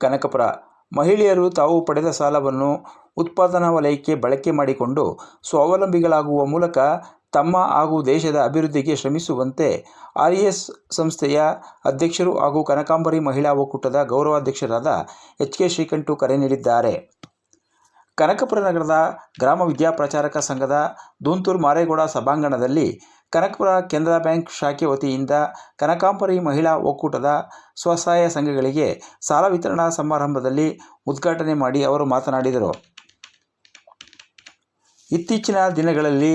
ಕನಕಪುರ ಮಹಿಳೆಯರು ತಾವು ಪಡೆದ ಸಾಲವನ್ನು ಉತ್ಪಾದನಾ ವಲಯಕ್ಕೆ ಬಳಕೆ ಮಾಡಿಕೊಂಡು ಸ್ವಾವಲಂಬಿಗಳಾಗುವ ಮೂಲಕ ತಮ್ಮ ಹಾಗೂ ದೇಶದ ಅಭಿವೃದ್ಧಿಗೆ ಶ್ರಮಿಸುವಂತೆ ಆರ್ಎಸ್ ಸಂಸ್ಥೆಯ ಅಧ್ಯಕ್ಷರು ಹಾಗೂ ಕನಕಾಂಬರಿ ಮಹಿಳಾ ಒಕ್ಕೂಟದ ಗೌರವಾಧ್ಯಕ್ಷರಾದ ಎಚ್ ಕೆ ಶ್ರೀಕಂಠು ಕರೆ ನೀಡಿದ್ದಾರೆ. ಕನಕಪುರ ನಗರದ ಗ್ರಾಮ ವಿದ್ಯಾಪ್ರಚಾರಕ ಸಂಘದ ದೂಂತೂರು ಮಾರೇಗೌಡ ಸಭಾಂಗಣದಲ್ಲಿ ಕನಕಪುರ ಕೆನರಾ ಬ್ಯಾಂಕ್ ಶಾಖೆ ವತಿಯಿಂದ ಕನಕಾಂಬರಿ ಮಹಿಳಾ ಒಕ್ಕೂಟದ ಸ್ವಸಹಾಯ ಸಂಘಗಳಿಗೆ ಸಾಲ ವಿತರಣಾ ಸಮಾರಂಭದಲ್ಲಿ ಉದ್ಘಾಟನೆ ಮಾಡಿ ಅವರು ಮಾತನಾಡಿದರು. ಇತ್ತೀಚಿನ ದಿನಗಳಲ್ಲಿ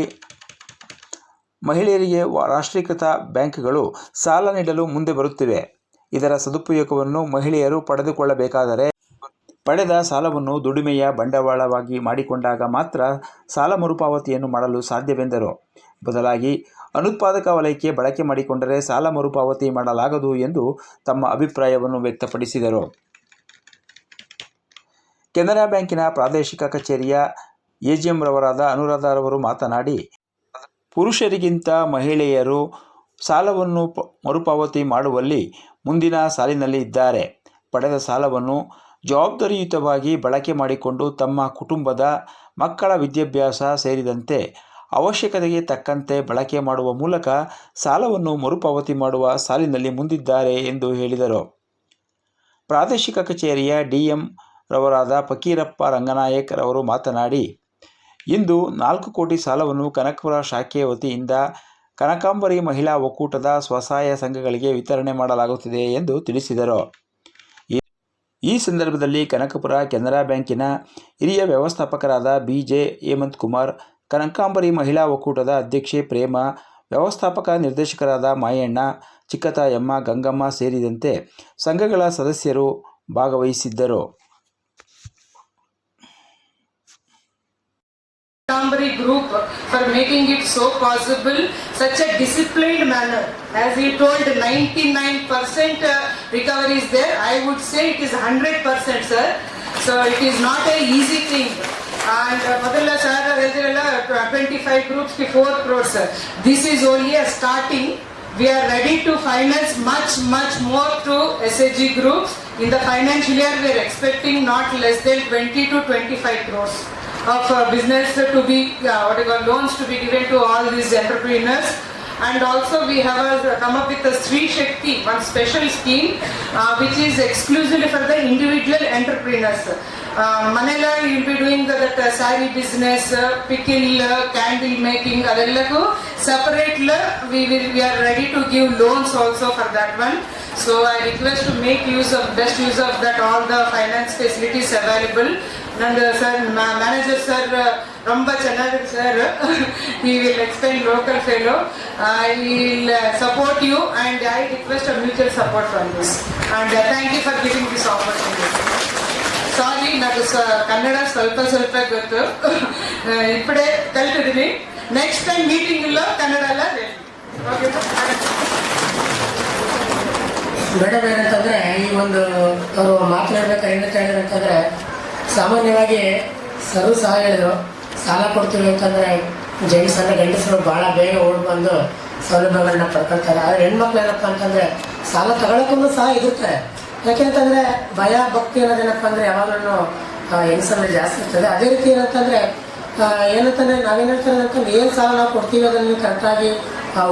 ಮಹಿಳೆಯರಿಗೆ ರಾಷ್ಟ್ರೀಕೃತ ಬ್ಯಾಂಕ್ಗಳು ಸಾಲ ನೀಡಲು ಮುಂದೆ ಬರುತ್ತಿವೆ. ಇದರ ಸದುಪಯೋಗವನ್ನು ಮಹಿಳೆಯರು ಪಡೆದುಕೊಳ್ಳಬೇಕಾದರೆ ಪಡೆದ ಸಾಲವನ್ನು ದುಡಿಮೆಯ ಬಂಡವಾಳವಾಗಿ ಮಾಡಿಕೊಂಡಾಗ ಮಾತ್ರ ಸಾಲ ಮರುಪಾವತಿಯನ್ನು ಮಾಡಲು ಸಾಧ್ಯವೆಂದರು. ಬದಲಾಗಿ ಅನುತ್ಪಾದಕ ವಲಯಕ್ಕೆ ಬಳಕೆ ಮಾಡಿಕೊಂಡರೆ ಸಾಲ ಮರುಪಾವತಿ ಮಾಡಲಾಗದು ಎಂದು ತಮ್ಮ ಅಭಿಪ್ರಾಯವನ್ನು ವ್ಯಕ್ತಪಡಿಸಿದರು. ಕೆನರಾ ಬ್ಯಾಂಕಿನ ಪ್ರಾದೇಶಿಕ ಕಚೇರಿಯ ಎಜಿಎಂರವರಾದ ಅನುರಾಧಾರವರು ಮಾತನಾಡಿ, ಪುರುಷರಿಗಿಂತ ಮಹಿಳೆಯರು ಸಾಲವನ್ನು ಮರುಪಾವತಿ ಮಾಡುವಲ್ಲಿ ಮುಂದಿನ ಸಾಲಿನಲ್ಲಿ ಇದ್ದಾರೆ. ಪಡೆದ ಸಾಲವನ್ನು ಜವಾಬ್ದಾರಿಯುತವಾಗಿ ಬಳಕೆ ಮಾಡಿಕೊಂಡು ತಮ್ಮ ಕುಟುಂಬದ ಮಕ್ಕಳ ವಿದ್ಯಾಭ್ಯಾಸ ಸೇರಿದಂತೆ ಅವಶ್ಯಕತೆಗೆ ತಕ್ಕಂತೆ ಬಳಕೆ ಮಾಡುವ ಮೂಲಕ ಸಾಲವನ್ನು ಮರುಪಾವತಿ ಮಾಡುವ ಸಾಲಿನಲ್ಲಿ ಮುಂದಿದ್ದಾರೆ ಎಂದು ಹೇಳಿದರು. ಪ್ರಾದೇಶಿಕ ಕಚೇರಿಯ ಡಿಎಂ ರವರಾದ ಫಕೀರಪ್ಪ ರಂಗನಾಯಕ್ ರವರು ಮಾತನಾಡಿ ಇಂದು ನಾಲ್ಕು ಕೋಟಿ ಸಾಲವನ್ನು ಕನಕಪುರ ಶಾಖೆಯ ವತಿಯಿಂದ ಕನಕಾಂಬರಿ ಮಹಿಳಾ ಒಕ್ಕೂಟದ ಸ್ವಸಹಾಯ ಸಂಘಗಳಿಗೆ ವಿತರಣೆ ಮಾಡಲಾಗುತ್ತಿದೆ ಎಂದು ತಿಳಿಸಿದರು. ಈ- ಸಂದರ್ಭದಲ್ಲಿ ಕನಕಪುರ ಕೆನರಾ ಬ್ಯಾಂಕಿನ ಹಿರಿಯ ವ್ಯವಸ್ಥಾಪಕರಾದ ಬಿ ಜೆ ಹೇಮಂತ್ ಕುಮಾರ್ ಕನಕಾಂಬರಿ ಮಹಿಳಾ ಒಕ್ಕೂಟದ ಅಧ್ಯಕ್ಷೆ ಪ್ರೇಮ, ವ್ಯವಸ್ಥಾಪಕ ನಿರ್ದೇಶಕರಾದ ಮಾಯಣ್ಣ ಚಿಕ್ಕತಾಯಮ್ಮ ಗಂಗಮ್ಮ ಸೇರಿದಂತೆ ಸಂಘಗಳ ಸದಸ್ಯರು ಭಾಗವಹಿಸಿದ್ದರು. Tambari group for making it so possible, such a disciplined manner. As he told, 99% uh, recovery is there. I would say it is 100%, sir. So it is not a easy thing. And uh, ಮೊದಲ sir ಹೇಳಿದ್ರಲ್ಲ twenty five ಗ್ರೂಪ್ಸ್ಗೆ four crores this is only uh starting we are ready to finance much, much more to SAG groups. In the financial year, we are expecting not less than 20 to 25 crores of business to be, what you call, loans to be given to all these entrepreneurs and also we have come up with a Sri Shakti, one special scheme uh, which is exclusively for the individual entrepreneurs. Uh, Manila, you'll be doing the, that uh, sari business, uh, pickle, uh, candle making, adellakku separate we will we are ready to give loans also for that one. So I request to make use of best use of that all the finance facilities available ನಂದು sir manager sir ರೊಂಬ ಚೆನ್ನಾಗಿದೆ sir. I will explain local fellow I will support you and I request a mutual support from you and thank you for giving this opportunity sorry ಸ, ಕನ್ನಡ ಸ್ವಲ್ಪ ಸ್ವಲ್ಪ ಗೊತ್ತು. ಇಪ್ಪಡೆ ಕಲ್ತಿದ್ದೀನಿ next time meeting ಇಲ್ಲ, ಕನ್ನಡ ಎಲ್ಲ ಬೇಡ ಬೇಡ ಅಂತಂದ್ರೆ, ಈ ಒಂದು, ಅವರು ಮಾತನಾಡ್ಬೇಕಾದ್ರೆ ಏನಂತ ಹೇಳಿದ್ರೆ ಅಂತಂದ್ರೆ ಸಾಮಾನ್ಯವಾಗಿ ಸರು ಸಹ ಹೇಳಿದ್ರು, ಸಾಲ ಕೊಡ್ತೀವಿ ಅಂತಂದ್ರೆ ಜೆಂಟ್ಸ್ ಗಂಡಸರು ಭಾಳ ಬೇಗ ಓಡ್ ಬಂದು ಸೌಲಭ್ಯಗಳನ್ನ ಪಡ್ಕೊಳ್ತಾರೆ. ಆದರೆ ಹೆಣ್ಮಕ್ಳು ಏನಪ್ಪ ಅಂತಂದ್ರೆ ಸಾಲ ತಗೊಳಕ್ಕೂ ಸಹ ಇರುತ್ತೆ ಯಾಕೆಂತಂದ್ರೆ ಭಯ, ಭಕ್ತಿ ಅನ್ನೋದೇನಪ್ಪ ಅಂದ್ರೆ ಯಾವಾಗಲೂ ಹೆಂಗಸರಲ್ಲಿ ಜಾಸ್ತಿ ಇರ್ತದೆ. ಅದೇ ರೀತಿ ಏನಂತಂದ್ರೆ ಏನಂತಂದರೆ ನಾವೇನ್ ಅಂತಂದ್ರೆ ಏನು ಸಾಲ ನಾವು ಕೊಡ್ತೀವಿ ಅದನ್ನ ಕರೆಕ್ಟಾಗಿ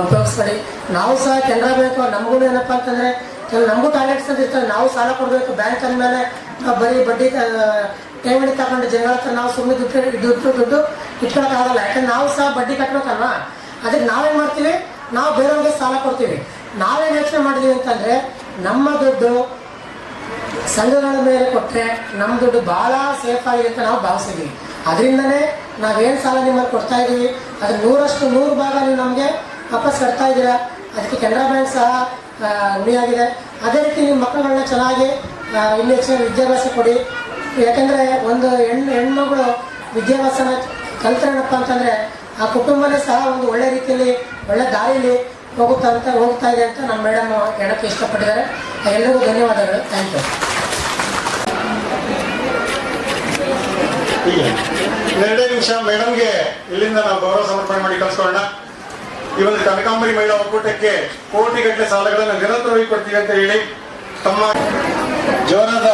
ಉಪಯೋಗಿಸ್ಕೊಳ್ಳಿ ನಾವು ಸಹ ಕೆನರಾ ಬ್ಯಾಂಕ್ ನಮಗೂ ಏನಪ್ಪ ಅಂತಂದ್ರೆ ಕೆಲವು ನಮಗೂ ಟಾರ್ಗೆಟ್ಸ್ ಅಂತ ಇರ್ತಾರೆ ನಾವು ಸಾಲ ಕೊಡಬೇಕು. ಬ್ಯಾಂಕ್ ಅಂದಮೇಲೆ ನಾವು ಬರೀ ಬಡ್ಡಿ ಠೇವಣಿ ತಗೊಂಡು ಜನಗಳ ಹತ್ರ ನಾವು ಸುಮ್ಮನೆ ದುಡ್ಡು ದುಡ್ಡು ದುಡ್ಡು ಇಟ್ಕೊಳಕ್ಕಾಗಲ್ಲ ಯಾಕಂದ್ರೆ ನಾವು ಸಹ ಬಡ್ಡಿ ಕಟ್ಬೇಕಲ್ವಾ? ಅದಕ್ಕೆ ನಾವೇನು ಮಾಡ್ತೀವಿ? ನಾವು ಬೇರೆಯವ್ರಿಗೆ ಸಾಲ ಕೊಡ್ತೀವಿ. ನಾವೇನು ಯೋಚನೆ ಮಾಡಿದೀವಿ ಅಂತಂದರೆ, ನಮ್ಮ ದುಡ್ಡು ಸಂಘಗಳ ಮೇಲೆ ಕೊಟ್ಟರೆ ನಮ್ಮ ದುಡ್ಡು ಭಾಳ ಸೇಫ್ ಆಗಿದೆ ಅಂತ ನಾವು ಭಾವಿಸಿದ್ದೀವಿ ಅದರಿಂದನೇ ನಾವೇನು ಸಾಲ ನಿಮ್ಮಲ್ಲಿ ಕೊಡ್ತಾ ಇದ್ದೀವಿ ಅದ್ರ ನೂರಷ್ಟು ನೂರು ಭಾಗ ನೀವು ನಮಗೆ ವಾಪಸ್ ಕಟ್ತಾ ಇದ್ದೀರಾ ಅದಕ್ಕೆ ಕೆನರಾ ಬ್ಯಾಂಕ್ ಸಹ ಆ, ಉಳಿಯಾಗಿದೆ ಅದೇ ರೀತಿ ನಿಮ್ಮ ಮಕ್ಕಳುಗಳನ್ನ ಚೆನ್ನಾಗಿ ಇಲ್ಲಿ ಹೆಚ್ಚಿನ ವಿದ್ಯಾಭ್ಯಾಸ ಕೊಡಿ. ಯಾಕಂದರೆ ಒಂದು ಹೆಣ್ಣು ಹೆಣ್ಮಗಳು ವಿದ್ಯಾಭ್ಯಾಸನ ಕಲ್ತ್ರೇನಪ್ಪ ಅಂತಂದರೆ ಆ ಕುಟುಂಬನೇ ಸಹ ಒಂದು ಒಳ್ಳೆ ರೀತಿಯಲ್ಲಿ ಒಳ್ಳೆ ದಾರಿಯಲ್ಲಿ ಹೋಗುತ್ತಾ ಅಂತ ಹೋಗ್ತಾ ಇದೆ ಅಂತ ನಮ್ಮ ಮೇಡಮ್ ಹೇಳೋಕ್ಕೆ ಇಷ್ಟಪಟ್ಟಿದ್ದಾರೆ. ಎಲ್ಲರಿಗೂ ಧನ್ಯವಾದಗಳು. Thank you. ಎರಡೇ ನಿಮಿಷ ಮೇಡಮ್ಗೆ ಇಲ್ಲಿಂದ ನಾವು ಗೌರವ ಸಮರ್ಪಣೆ ಮಾಡಿ ಕಳಿಸ್ಕೊಳ್ಳೋಣ. ಒಂದು ಕನಕಾಂಬರಿ ಮಹಿಳಾ ಒಕ್ಕೂಟಕ್ಕೆ ಕೋಟಿಗಟ್ಟಲೆ ಸಾಲಗಳನ್ನು ನಿರಂತರವಾಗಿ ಕೊಡ್ತೀವಿ ಅಂತ ಹೇಳಿ ತಮ್ಮ ಜೋರಾದ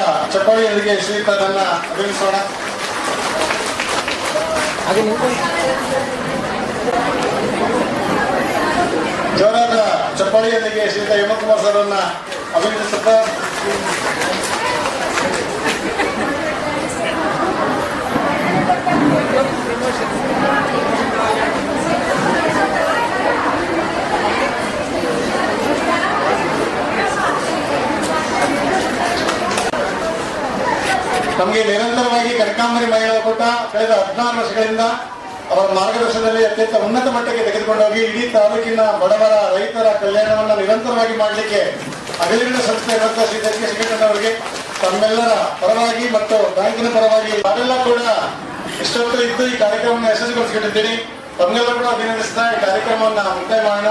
ಶ್ರೀಯುತ ನನ್ನ ಅಭಿನಂದಿಸೋಣ. ಜೋರಾದ ಚಪ್ಪಾಳಿಯೊಂದಿಗೆ ಶ್ರೀಯುತ ಹೇಮಕುಮಾರ್ ಸರ್ ಅನ್ನ ಅಭಿನಂದಿಸುತ್ತಾ ನಮಗೆ ನಿರಂತರವಾಗಿ ಮಹಿಳಾ ಒಕ್ಕೂಟ ಕಳೆದ ಹದಿನಾರು ವರ್ಷಗಳಿಂದ ಅವರ ಮಾರ್ಗದರ್ಶನದಲ್ಲಿ ಅತ್ಯಂತ ಉನ್ನತ ಮಟ್ಟಕ್ಕೆ ತೆಗೆದುಕೊಂಡೋಗಿ ಇಡೀ ತಾಲೂಕಿನ ಬಡವರ ರೈತರ ಕಲ್ಯಾಣವನ್ನು ನಿರಂತರವಾಗಿ ಮಾಡಲಿಕ್ಕೆ ಅಗಲಿನ ಸಂಸ್ಥೆ ಇರುವಂತಹ ಶ್ರೀ ಅವರಿಗೆ ತಮ್ಮೆಲ್ಲರ ಪರವಾಗಿ ಮತ್ತು ಬ್ಯಾಂಕಿನ ಪರವಾಗಿ ತಾವೆಲ್ಲ ಕೂಡ ಇಷ್ಟೊತ್ತು ಇದ್ದು ಈ ಕಾರ್ಯಕ್ರಮವನ್ನು ಯಶಸ್ವಿಗೊಳಿಸಿಕೊಂಡಿದ್ದೀನಿ ತಮ್ಮೆಲ್ಲ ಕೂಡ ಅಭಿನಂದಿಸ್ತಾ ಈ ಕಾರ್ಯಕ್ರಮವನ್ನು ಮುಕ್ತಾಯ ಮಾಡೋಣ.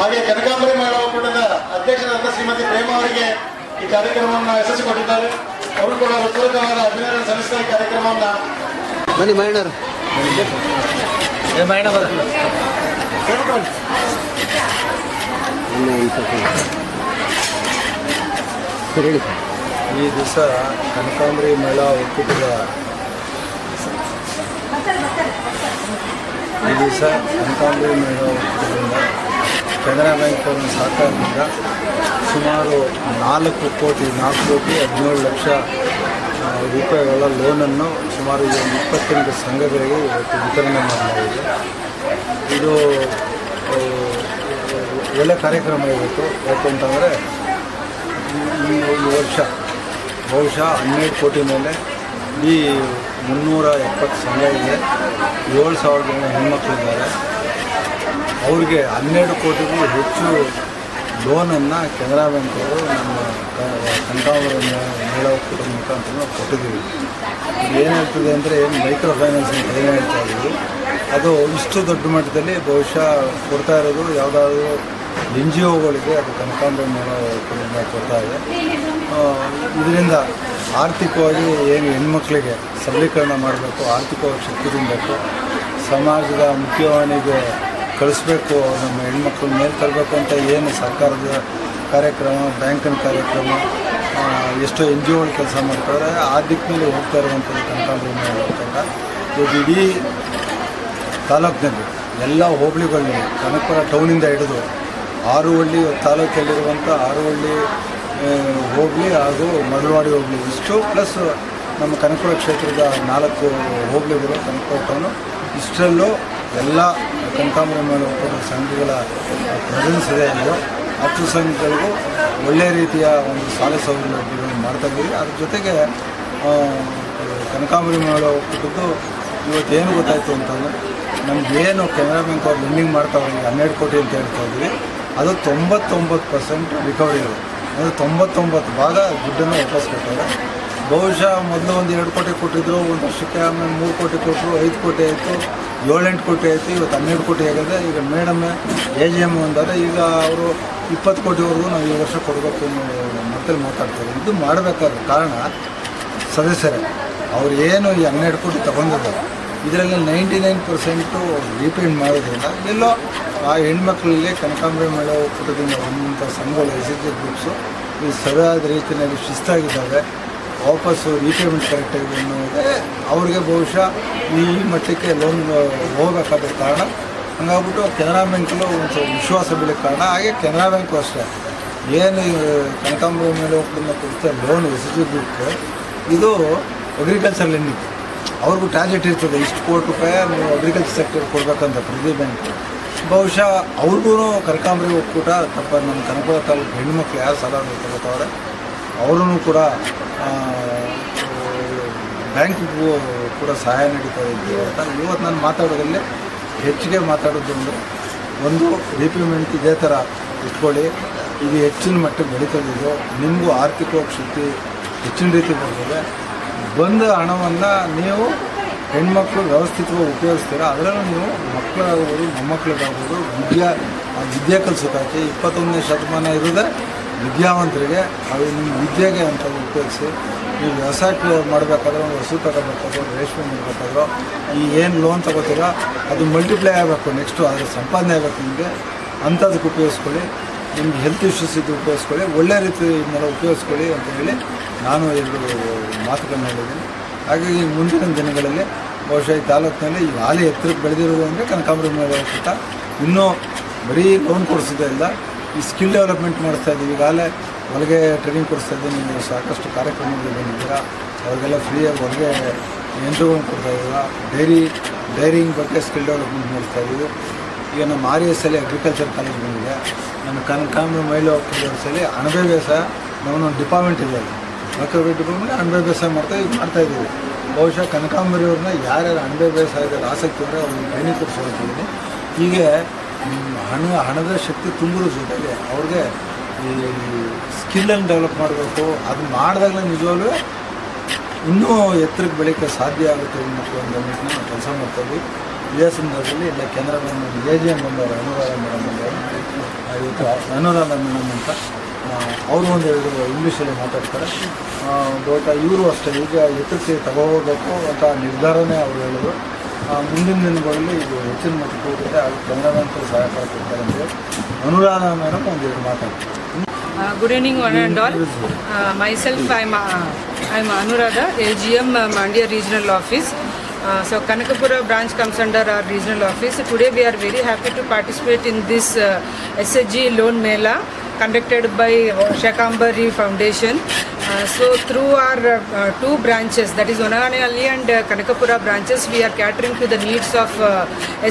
ಹಾಗೆ ಕನಕಾಂಬರಿ ಮಹಿಳಾ ಒಕ್ಕೂಟದ ಅಧ್ಯಕ್ಷರಾದ ಶ್ರೀಮತಿ ಪ್ರೇಮ ಅವರಿಗೆ ಈ ಕಾರ್ಯಕ್ರಮವನ್ನು ಯಶಸ್ವಿಗೊಳಿಸಿದ್ದಾರೆ. ಅವರು ಕೂಡ ಹೃತ್ಪೂರ್ವಕವಾದ ಅಭಿನಂದನೆ ಸಲ್ಲಿಸಿದ ಈ ಕಾರ್ಯಕ್ರಮವನ್ನ ಬನ್ನಿ ಹೇಳಿ ಸರ್ ಈ ದಿವಸ ಕನಕಾಂಬರಿ ಮಹಿಳಾ ಒಕ್ಕೂಟದ ಈ ದಿವಸ ಕನಕಾಂಬರಿ ಮಹಿಳಾ ಒಕ್ಕೂಟದಿಂದ ಕೆನರಾ ಬ್ಯಾಂಕ್ ಅವರ ಸಹಕಾರದಿಂದ ಸುಮಾರು ನಾಲ್ಕು ಕೋಟಿ ನಾಲ್ಕು ಕೋಟಿ ಹದಿನೇಳು ಲಕ್ಷ ರೂಪಾಯಿಗಳ ಲೋನನ್ನು ಸುಮಾರು ಒಂದು ಇಪ್ಪತ್ತೆಂಟು ಸಂಘಗಳಿಗೆ ಇವತ್ತು ವಿತರಣೆ ಮಾಡಲಾಗಿದೆ. ಇದು ಒಳ್ಳೆ ಕಾರ್ಯಕ್ರಮ ಇವತ್ತು. ಯಾಕೆಂತಂದರೆ ಈ ಒಂದು ವರ್ಷ, ಬಹುಶಃ ಹನ್ನೆರಡು ಕೋಟಿ ಮೇಲೆ ಈ ಮುನ್ನೂರ ಎಪ್ಪತ್ತು ಸಂಘ ಇದೆ ಏಳು ಸಾವಿರದ ಜನ ಹೆಣ್ಮಕ್ಳಿದ್ದಾರೆ. ಅವ್ರಿಗೆ ಹನ್ನೆರಡು ಕೋಟಿಗೂ ಹೆಚ್ಚು ಲೋನನ್ನು ಕೆನರಾ ಬ್ಯಾಂಕ್ ಅವರು ನಮ್ಮ ಕನಕಾಂಬರ ಮಹಿಳಾ ಒಕ್ಕೂಟದ ಮುಖಾಂತರ ನಾವು ಕೊಟ್ಟಿದ್ದೀವಿ. ಏನು ಹೇಳ್ತದೆ ಅಂದರೆ ಏನು ಮೈಕ್ರೋ ಫೈನಾನ್ಸ್ ಅಂತ ಏನು ಹೇಳ್ತಾ ಇದ್ದೀವಿ. ಅದು ಇಷ್ಟು ದೊಡ್ಡ ಮಟ್ಟದಲ್ಲಿ ಬಹುಶಃ ಕೊಡ್ತಾ ಇರೋದು ಯಾವುದಾದ್ರು ಎನ್ ಜಿ ಒಗಳಿಗೆ ಅದು ಕನಕಾಂಬರ ಮಹಿಳಾ ಕೊಡ್ತಾ ಇದೆ. ಇದರಿಂದ ಆರ್ಥಿಕವಾಗಿ ಏನು ಹೆಣ್ಮಕ್ಳಿಗೆ ಸಬಲೀಕರಣ ಮಾಡಬೇಕು, ಆರ್ಥಿಕವಾಗಿ ಶಕ್ತಿ ತುಂಬಬೇಕು ಸಮಾಜದ ಮುಖ್ಯವಾಹಿನಿಗೆ ಕಳಿಸ್ಬೇಕು, ನಮ್ಮ ಹೆಣ್ಮಕ್ಳ ಮೇಲೆ ತರಬೇಕು ಅಂತ ಏನು ಸರ್ಕಾರದ ಕಾರ್ಯಕ್ರಮ, ಬ್ಯಾಂಕಿನ ಕಾರ್ಯಕ್ರಮ ಎಷ್ಟೋ ಎನ್ ಜಿ ಒಗಳು ಕೆಲಸ ಮಾಡ್ತಾರೆ ಆ ದಿಕ್ಕಿನಲ್ಲಿ ಹೋಗ್ತಾ ಇರುವಂಥದ್ದು ಕನಕಾಂಬರಿ ಮಹಿಳಾ ಒಕ್ಕೂಟ ಇವತ್ತು ಇಡೀ ತಾಲೂಕಿನಲ್ಲಿ, ಎಲ್ಲ ಹೋಬಳಿಗಳಲ್ಲಿ, ಕನಕಪುರ ಟೌನಿಂದ ಹಿಡಿದು ಆರುವಳ್ಳಿ ತಾಲೂಕಲ್ಲಿರುವಂಥ ಆರುವಳ್ಳಿ ಹೋಬಳಿ ಹಾಗೂ ಮರಳವಾಡಿ ಹೋಬಳಿ, ಇಷ್ಟು ಪ್ಲಸ್ ನಮ್ಮ ಕನಕಪುರ ಕ್ಷೇತ್ರದ ನಾಲ್ಕು ಹೋಬಳಿಗಳು, ಕನಕಪುರ ಟೌನು, ಇಷ್ಟರಲ್ಲೂ ಎಲ್ಲ ಕನಕಾಂಬರಿ ಒಕ್ಕೂಟದ ಸಂಘಗಳ ಪ್ರೆಸೆನ್ಸ್ ಇದೆ ಇದು ಹತ್ತು ಸಂಘಗಳಿಗೂ ಒಳ್ಳೆಯ ರೀತಿಯ ಒಂದು ಸಾಲ ಸೌಲಭ್ಯಗಳನ್ನು ಮಾಡ್ತಾ ಇದ್ದೀವಿ. ಅದ್ರ ಜೊತೆಗೆ ಕನಕಾಂಬರಿ ಮಾಡೋ ಒಕ್ಕೂಟದ್ದು ಇವತ್ತೇನು ಗೊತ್ತಾಯಿತು ಅಂತಂದರೆ ಏನು ಕೆನರಾ ಬ್ಯಾಂಕ್ ಅವ್ರು ಲೆಂಡಿಂಗ್ ಮಾಡ್ತಾವ್ರೆ ಹನ್ನೆರಡು ಕೋಟಿ ಅಂತ ಹೇಳ್ತಾ ಇದ್ದೀವಿ. ಅದು ತೊಂಬತ್ತೊಂಬತ್ತು ಪರ್ಸೆಂಟ್ ರಿಕವರಿ ಇದೆ ಅಂದರೆ ತೊಂಬತ್ತೊಂಬತ್ತು ಭಾಗ ದುಡ್ಡನ್ನು ವಾಪಸ್ ಕೊಟ್ಟಾರೆ ಬಹುಶಃ ಮೊದಲು ಒಂದು ಎರಡು ಕೋಟಿ ಕೊಟ್ಟಿದ್ರು, ಒಂದು ವರ್ಷಕ್ಕೆ ಆಮೇಲೆ ಮೂರು ಕೋಟಿ ಕೊಟ್ಟರು ಐದು ಕೋಟಿ ಆಯಿತು, ಏಳೆಂಟು ಕೋಟಿ ಆಯಿತು, ಇವತ್ತು ಹನ್ನೆರಡು ಕೋಟಿ ಆಗಿದೆ. ಈಗ ಮೇಡಮ್ ಎ ಜಿ ಎಂ ಅಂತಾರೆ ಈಗ ಅವರು ಇಪ್ಪತ್ತು ಕೋಟಿವರೆಗೂ ನಾವು ಈ ವರ್ಷ ಕೊಡಬೇಕು ಅನ್ನೋ ಮತ್ತಲ್ಲಿ ಮಾತಾಡ್ತಾರೆ. ಇದು ಮಾಡಬೇಕಾದ ಕಾರಣ ಸದಸ್ಯರೇ, ಅವ್ರು ಏನು ಈ ಹನ್ನೆರಡು ಕೋಟಿ ತಗೊಂಡಿದ್ದಾರೆ ಇದರಲ್ಲಿ ನೈಂಟಿ ನೈನ್ ಪರ್ಸೆಂಟು ರೀಪೇಂಟ್ ಮಾಡೋದ್ರಿಂದ, ಎಲ್ಲೋ ಆ ಹೆಣ್ಮಕ್ಳಲ್ಲಿ ಕನಕಾಂಬರಿ ಮೇಳ ಒಕ್ಕೂಟದಿಂದ ಬಂದಂಥ ಸಂಘಗಳು ಎಸ್ ಎಸ್ ಜಿ ಗ್ರೂಪ್ಸು ಈ ಸರಿಯಾದ ರೀತಿಯಲ್ಲಿ ಶಿಸ್ತಾಗಿದ್ದಾವೆ. ವಾಪಸ್ಸು ರೀಪೇಮೆಂಟ್ ಕರೆಕ್ಟಾಗಿದೆ ಅನ್ನೋದೇ ಅವ್ರಿಗೆ ಬಹುಶಃ ಈ ಮಟ್ಟಕ್ಕೆ ಲೋನ್ ಹೋಗಬೇಕಾದ ಕಾರಣ. ಹಂಗಾಗ್ಬಿಟ್ಟು ಕೆನರಾ ಬ್ಯಾಂಕಲ್ಲೂ ಒಂದು ವಿಶ್ವಾಸ ಬೀಳಕ್ಕೆ ಕಾರಣ. ಹಾಗೆ ಕೆನರಾ ಬ್ಯಾಂಕು ಅಷ್ಟೇ. ಏನು ಕನಕಾಂಬರ ಕನಕಾಂಬರಿ ಮೇಲೆ ಒಕ್ಕೂಟದಿಂದ ಕೊಡ್ತಾರೆ ಲೋನ್ ಎಸ್ ಎಸ್ ಜಿ ಇದು ಅಗ್ರಿಕಲ್ಚರ್ ಲೆಂಡಿಂಗ್ ಅವ್ರಿಗೂ ಟಾರ್ಗೆಟ್ ಇರ್ತದೆ. ಇಷ್ಟು ಕೋಟಿ ರೂಪಾಯಿ ನೀವು ಅಗ್ರಿಕಲ್ಚರ್ ಸೆಕ್ಟರ್ ಕೊಡಬೇಕಂತ ಪ್ರತಿ ಬ್ಯಾಂಕ್. ಬಹುಶಃ ಅವ್ರಿಗೂ ಕನಕಾಂಬರಿ ಒಕ್ಕೂಟ, ತಪ್ಪ ನಮ್ಮ ಕನಕಪುರ ತಾಲೂಕು ಹೆಣ್ಮಕ್ಳು ಯಾರು ಸಾಲ ತಗೋತಾವ್ರೆ ಅವ್ರೂ ಕೂಡ ಬ್ಯಾಂಕಿಗೂ ಕೂಡ ಸಹಾಯ ನೀಡುತ್ತಾ ಇದ್ದೀವಿ ಇವತ್ತು ನಾನು ಮಾತಾಡೋದ್ರಲ್ಲಿ ಹೆಚ್ಚಿಗೆ ಮಾತಾಡೋದು ಅಂದರೆ ಒಂದು ರೀಪೇಮೆಂಟ್ ಇದೇ ಥರ ಇಟ್ಕೊಳ್ಳಿ. ಇದು ಹೆಚ್ಚಿನ ಮಟ್ಟಕ್ಕೆ ಬೆಳೀತದಿದ್ದು ನಿಮಗೂ ಆರ್ಥಿಕವಾಗಿ ಶಕ್ತಿ ಹೆಚ್ಚಿನ ರೀತಿ ಬರ್ತದೆ. ಬಂದ ಹಣವನ್ನು ನೀವು ಹೆಣ್ಮಕ್ಳು ವ್ಯವಸ್ಥಿತವಾಗಿ ಉಪಯೋಗಿಸ್ತೀರ? ಅದರಲ್ಲೂ ನೀವು ಮಕ್ಕಳಾಗ್ಬೋದು, ಮೊಮ್ಮಕ್ಕಳಿಗಾಗ್ಬೋದು, ವಿದ್ಯಾ ವಿದ್ಯೆ ಕಲಿಸೋಕ್ಕಾಗಿ ಇಪ್ಪತ್ತೊಂದನೇ ಶತಮಾನ ಇರೋದೇ ವಿದ್ಯಾವಂತರಿಗೆ ಅದು ನಿಮ್ಮ ವಿದ್ಯೆಗೆ ಅಂತ ಉಪಯೋಗಿಸಿ ನೀವು ವ್ಯವಸಾಯಕ್ಕೆ ಮಾಡಬೇಕಾದ್ರೆ, ಒಂದು ಹಸು ತಗೋಬೇಕಾದ್ರೂ, ರೇಷ್ಮೆ ಮಾಡಬೇಕಾದ್ರೂ, ಈ ಏನು ಲೋನ್ ತಗೋತೀರೋ ಅದು ಮಲ್ಟಿಪ್ಲೈ ಆಗಬೇಕು ನೆಕ್ಸ್ಟು ಅದರ ಸಂಪಾದನೆ ಆಗಬೇಕು ನಿಮಗೆ. ಅಂಥದಕ್ಕೆ ಉಪಯೋಗಿಸ್ಕೊಳ್ಳಿ. ನಿಮ್ಗೆ ಹೆಲ್ತ್ ಇಶ್ಯೂಸ್ ಇದ್ದು ಉಪಯೋಗಿಸ್ಕೊಳ್ಳಿ. ಒಳ್ಳೆ ರೀತಿ ಇದನ್ನೆಲ್ಲ ಉಪಯೋಗಿಸ್ಕೊಳ್ಳಿ ಅಂತ ಹೇಳಿ ನಾನು ಎರಡು ಮಾತುಗಳನ್ನ ಹೇಳಿದ್ದೀನಿ. ಹಾಗಾಗಿ ಮುಂದಿನ ದಿನಗಳಲ್ಲಿ ಬಹುಶಃ ಈ ತಾಲೂಕಿನಲ್ಲಿ ಈ ಹಾಲಿ ಎತ್ತರಕ್ಕೆ ಬೆಳೆದಿರೋದು ಅಂದರೆ ಕನಕಾಂಬರಿ ಮೇಲೆ ಇನ್ನೂ ಬರೀ ಲೋನ್ ಕೊಡಿಸೋದೇ ಇಲ್ಲ ಈ ಸ್ಕಿಲ್ ಡೆವಲಪ್ಮೆಂಟ್ ಮಾಡ್ತಾ ಇದ್ದೀವಿ. ಈಗಾಗಲೇ ಹೊಲಿಗೆ ಟ್ರೈನಿಂಗ್ ಕೊಡಿಸ್ತಾ ಇದ್ದೀನಿ. ನೀವು ಸಾಕಷ್ಟು ಕಾರ್ಯಕ್ರಮಗಳು ಬಂದಿದ್ದೀರಾ ಅವ್ರಿಗೆಲ್ಲ ಫ್ರೀಯಾಗಿ ಹೊಲಿಗೆ ಯಂತ್ರಗಳನ್ನು ಕೊಡ್ತಾ ಇದ್ದೀರಾ ಡೈರಿ ಡೈರಿಂಗ್ ಬಗ್ಗೆ ಸ್ಕಿಲ್ ಡೆವಲಪ್ಮೆಂಟ್ ಮಾಡಿಸ್ತಾ ಇದ್ದೀವಿ. ಈಗ ನಮ್ಮ ಆರ್ ಎಸ್ ಅಲ್ಲಿ ಅಗ್ರಿಕಲ್ಚರ್ ಕಾಲೇಜ್ ಬಂದಿದೆ ನಮ್ಮ ಕನಕಾಂಬರಿ ಮಹಿಳಾ ಕಾಲೇಜಲ್ಲಿ ಅಣಬೆ ವ್ಯವಸಾಯ ನಮ್ಮೊಂದು ಡಿಪಾರ್ಟ್ಮೆಂಟ್ ಇದೆ ಮೈಕ್ರೋವೇವ್ ಡಿಪಾರ್ಟ್ಮೆಂಟ್ ಅಣಬೆ ವ್ಯವಸಾಯ ಮಾಡ್ತಾ, ಇದು ಮಾಡ್ತಾ ಇದ್ದೀವಿ. ಬಹುಶಃ ಕನಕಾಂಬರಿ ಅವ್ರನ್ನ ಯಾರ್ಯಾರು ಅಣಬೆ ವ್ಯವಸಾಯದಲ್ಲಿ ಆಸಕ್ತಿ ಇದ್ದರೆ ಅವ್ರಿಗೆ ಟ್ರೈನಿಂಗ್ ಕೊಡಿಸ್ಕೊಳ್ತಿದ್ದೀನಿ ಹೀಗೆ ಹಣ, ಹಣದ ಶಕ್ತಿ ತುಂಬಿರೋ ಜೊತೆಗೆ ಅವ್ರಿಗೆ ಈ ಸ್ಕಿಲ್ಲನ್ನು ಡೆವಲಪ್ ಮಾಡಬೇಕು. ಅದು ಮಾಡಿದಾಗಲೇ ನಿಜವಾಗ್ಲೂ ಇನ್ನೂ ಎತ್ತರಕ್ಕೆ ಬೆಳೀಕ್ಕೆ ಸಾಧ್ಯ ಆಗುತ್ತೆ ಅನ್ನೋ ಒಂದು ನಿಟ್ಟಿನಲ್ಲಿ ನಾವು ಕೆಲಸ ಮಾಡ್ತಾಯಿದ್ವಿ ಇದೇ ಸಂದರ್ಭದಲ್ಲಿ ಇಲ್ಲ ಕೇಂದ್ರ ಎ ಜಿ ಎಂ ಬಂದವರು ಅನುರಾಧ ಮೇಡಮ್ ಬಂದವರು ಇವತ್ತು ಅನುರಾಧ ಮೇಡಮ್ ಅಂತ ಅವರು ಒಂದು ಎರಡು ಇಂಗ್ಲೀಷಲ್ಲಿ ಮಾತಾಡ್ತಾರೆ. ದೊಡ್ಡ ಇವರು ಅಷ್ಟೇ, ಈಗ ಎತ್ತರಕ್ಕೆ ತಗೋಬೇಕು ಅಂತ ನಿರ್ಧಾರನೇ ಅವರು ಹೇಳಿದ್ರು. ಆ, ಮುಂದಿನ ದಿನಗಳಲ್ಲಿ ಇದು ಹೆಚ್ಚಿನ ಮಟ್ಟಕ್ಕೆ ಹೋಗುತ್ತೆ ಅದು ಕನ್ನಡ ಬ್ಯಾಂಕ್ ಸಹಕಾರ ಕೊಡ್ತಾರೆ ಅಂತೇಳಿ ಅನುರಾಧ ಮೇಡಮ್ ಒಂದೆರಡು ಮಾತಾಡ್ತಾರೆ Uh, Good evening, one and all. Uh, Myself, I'm uh, I'm Anuradha, AGM uh, Mandya Regional Office. Uh, So Kanakapura branch comes under our regional office. Today we are very happy to participate in this uh, SHG loan mela conducted by Shakambari Foundation. Uh, So through our uh, uh, two branches, that is Onaganalli and uh, Kanakapura branches, we are catering to the needs of uh,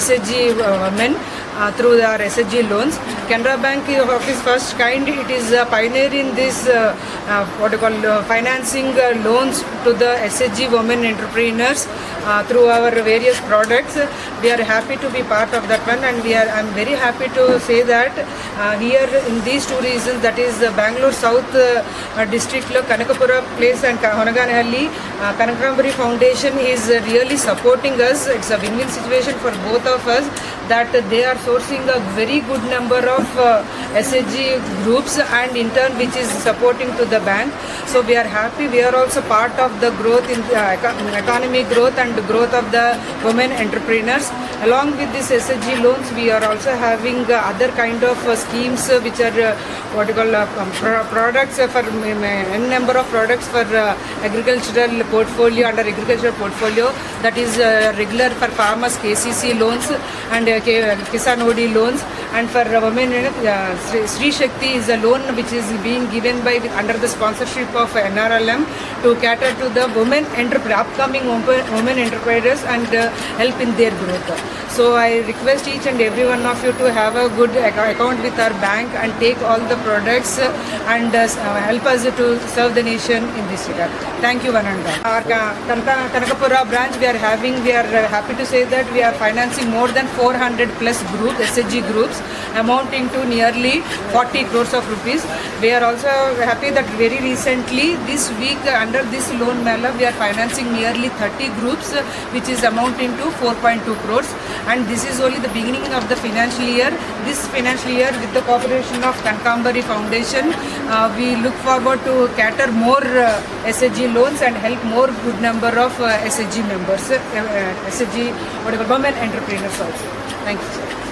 SHG uh, women uh, through our SHG loans. Canara Bank of its first kind, it is a pioneer in this uh, uh, what you call uh, financing uh, loans to the SHG women entrepreneurs uh, through our various products. We are happy to be part of that one, and we are. I'm very happy to say that uh, here in these two regions, that is uh, Bangalore South uh, uh, district, Kanakapura place and Honaganahalli, uh, Kanakambari Foundation is really supporting us. It's a win-win situation for both of us that they are sourcing a very good number of uh, SHG groups and in turn which is supporting to the bank. So we are happy. We are also part of the growth in eco- economic growth and growth of the women entrepreneurs. Along with this SHG loans, we are also having uh, other kind of uh, schemes uh, which are uh, what you call uh, um, pro- products uh, for n number of products for uh, agricultural portfolio under agricultural portfolio that is uh, regular for farmers KCC loans and uh, Kisan OD loans and for uh, women uh, Sri, Shakti is a loan which is being given by under the sponsorship of NRLM to cater to the women entrepreneur upcoming women entrepreneurs and uh, help in their growth. So I request each and every one of you to have a good ac- account with our bank and take all the products and help us to serve the nation in this regard. Thank you, all. Our Ka- Kanaka- Kanakapura branch, we are having, we are happy to say that we are financing more than 400 plus groups, SHG groups, amounting to nearly 40 crores of rupees. We are also happy that very recently, this week, under this loan mela, we are financing nearly 30 groups, which is amounting to 4.2 crores. And this is only the beginning of the financial year. This financial year, with the cooperation of Kankambari Foundation, uh, we look forward to cater more uh, SHG loans and help more good number of uh, SHG members, uh, uh, SHG, what do women entrepreneurs also. Thank you.